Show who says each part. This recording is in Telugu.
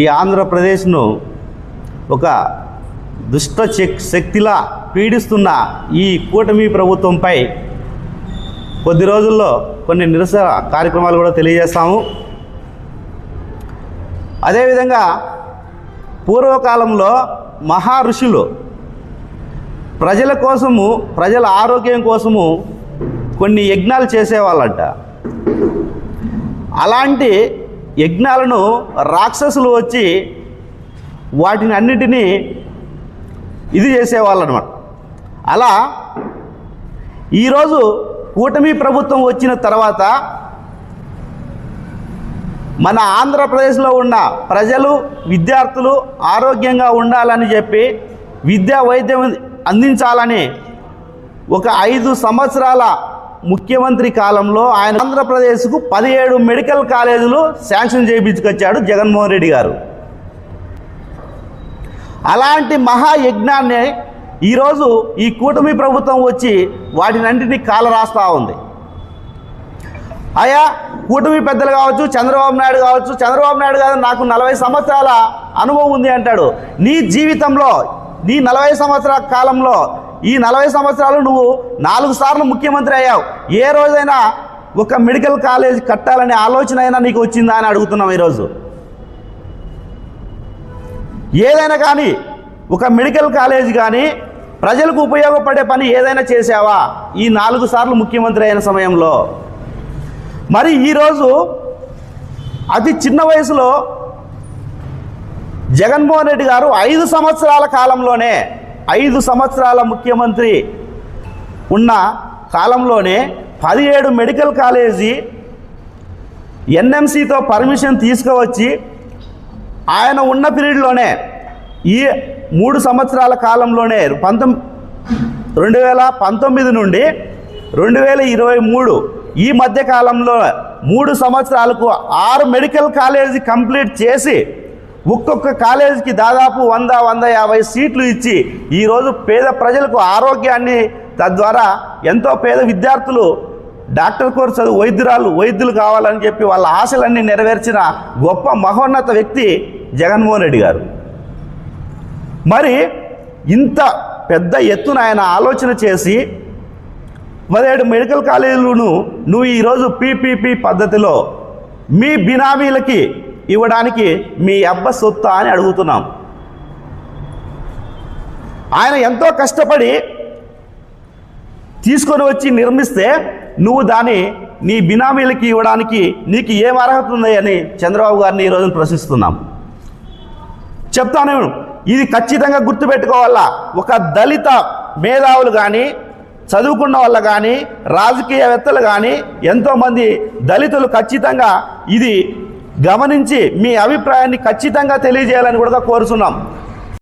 Speaker 1: ఈ ఆంధ్రప్రదేశ్ను ఒక దుష్ట శక్తిలా పీడిస్తున్న ఈ కూటమి ప్రభుత్వంపై కొద్ది రోజుల్లో కొన్ని నిరసన కార్యక్రమాలు కూడా తెలియజేస్తాము. అదేవిధంగా పూర్వకాలంలో మహా ఋషులు ప్రజల కోసము ప్రజల ఆరోగ్యం కోసము కొన్ని యజ్ఞాలు చేసేవాళ్ళంట. అలాంటి యజ్ఞాలను రాక్షసులు వచ్చి వాటిని అన్నిటినీ ఇది చేసేవాళ్ళు అనమాట అలా ఈరోజు కూటమి ప్రభుత్వం వచ్చిన తర్వాత మన ఆంధ్రప్రదేశ్లో ఉన్న ప్రజలు విద్యార్థులు ఆరోగ్యంగా ఉండాలని చెప్పి విద్యా వైద్యం అందించాలని ఒక ఐదు సంవత్సరాల ముఖ్యమంత్రి కాలంలో ఆయన ఆంధ్రప్రదేశ్కు పదిహేడు మెడికల్ కాలేజీలు శాంక్షన్ చేయించుకొచ్చాడు జగన్మోహన్ రెడ్డి గారు. అలాంటి మహాయజ్ఞాన్ని ఈరోజు ఈ కూటమి ప్రభుత్వం వచ్చి వాటినంటిని కాలరాస్తూ ఉంది. ఆయా కూటమి పెద్దలు కావచ్చు చంద్రబాబు నాయుడు కావచ్చు చంద్రబాబు నాయుడు గారు నాకు నలభై సంవత్సరాల అనుభవం ఉంది అంటాడు. నీ జీవితంలో నీ నలభై సంవత్సరాల కాలంలో ఈ నలభై సంవత్సరాలు నువ్వు నాలుగు సార్లు ముఖ్యమంత్రి అయ్యావు. ఏ రోజైనా ఒక మెడికల్ కాలేజ్ కట్టాలనే ఆలోచన అయినా నీకు వచ్చిందా అని అడుగుతున్నాం ఈరోజు. ఏదైనా కానీ ఒక మెడికల్ కాలేజ్ కానీ ప్రజలకు ఉపయోగపడే పని ఏదైనా చేసావా ఈ నాలుగు సార్లు ముఖ్యమంత్రి అయిన సమయంలో. మరి ఈరోజు అతి చిన్న వయసులో జగన్మోహన్ రెడ్డి గారు ఐదు సంవత్సరాల కాలంలోనే ఐదు సంవత్సరాల ముఖ్యమంత్రి ఉన్న కాలంలోనే పదిహేడు మెడికల్ కాలేజీ ఎన్ఎంసితో పర్మిషన్ తీసుకువచ్చి ఆయన ఉన్న పీరియడ్లోనే ఈ మూడు సంవత్సరాల కాలంలోనే పంతొమ్ రెండు వేల పంతొమ్మిది నుండి రెండు వేల ఇరవై మూడు ఈ మధ్య కాలంలో మూడు సంవత్సరాలకు ఆరు మెడికల్ కాలేజీ కంప్లీట్ చేసి ఒక్కొక్క కాలేజీకి దాదాపు వంద వంద యాభై సీట్లు ఇచ్చి ఈరోజు పేద ప్రజలకు ఆరోగ్యాన్ని తద్వారా ఎంతో పేద విద్యార్థులు డాక్టర్ కోర్సు చదువు వైద్యురాలు వైద్యులు కావాలని చెప్పి వాళ్ళ ఆశలన్నీ నెరవేర్చిన గొప్ప మహోన్నత వ్యక్తి జగన్మోహన్ రెడ్డి గారు. మరి ఇంత పెద్ద ఎత్తున ఆయన ఆలోచన చేసి పదిహేడు మెడికల్ కాలేజీలను నువ్వు ఈరోజు పీపీపీ పద్ధతిలో మీ బినామీలకి ఇవ్వడానికి మీ అబ్బ సొత్తా అని అడుగుతున్నాం. ఆయన ఎంతో కష్టపడి తీసుకొని వచ్చి నిర్మిస్తే నువ్వు దాన్ని నీ బినామీలకి ఇవ్వడానికి నీకు ఏం అర్హత ఉంది అని చంద్రబాబు గారిని ఈరోజు ప్రశ్నిస్తున్నాం. చెప్తాను ఇది ఖచ్చితంగా గుర్తుపెట్టుకోవాలా? ఒక దళిత మేధావులు కానీ చదువుకున్న వాళ్ళు కానీ రాజకీయవేత్తలు కానీ ఎంతోమంది దళితులు ఖచ్చితంగా ఇది గమనించి మీ అభిప్రాయాన్ని ఖచ్చితంగా తెలియజేయాలని కూడా కోరుతున్నాం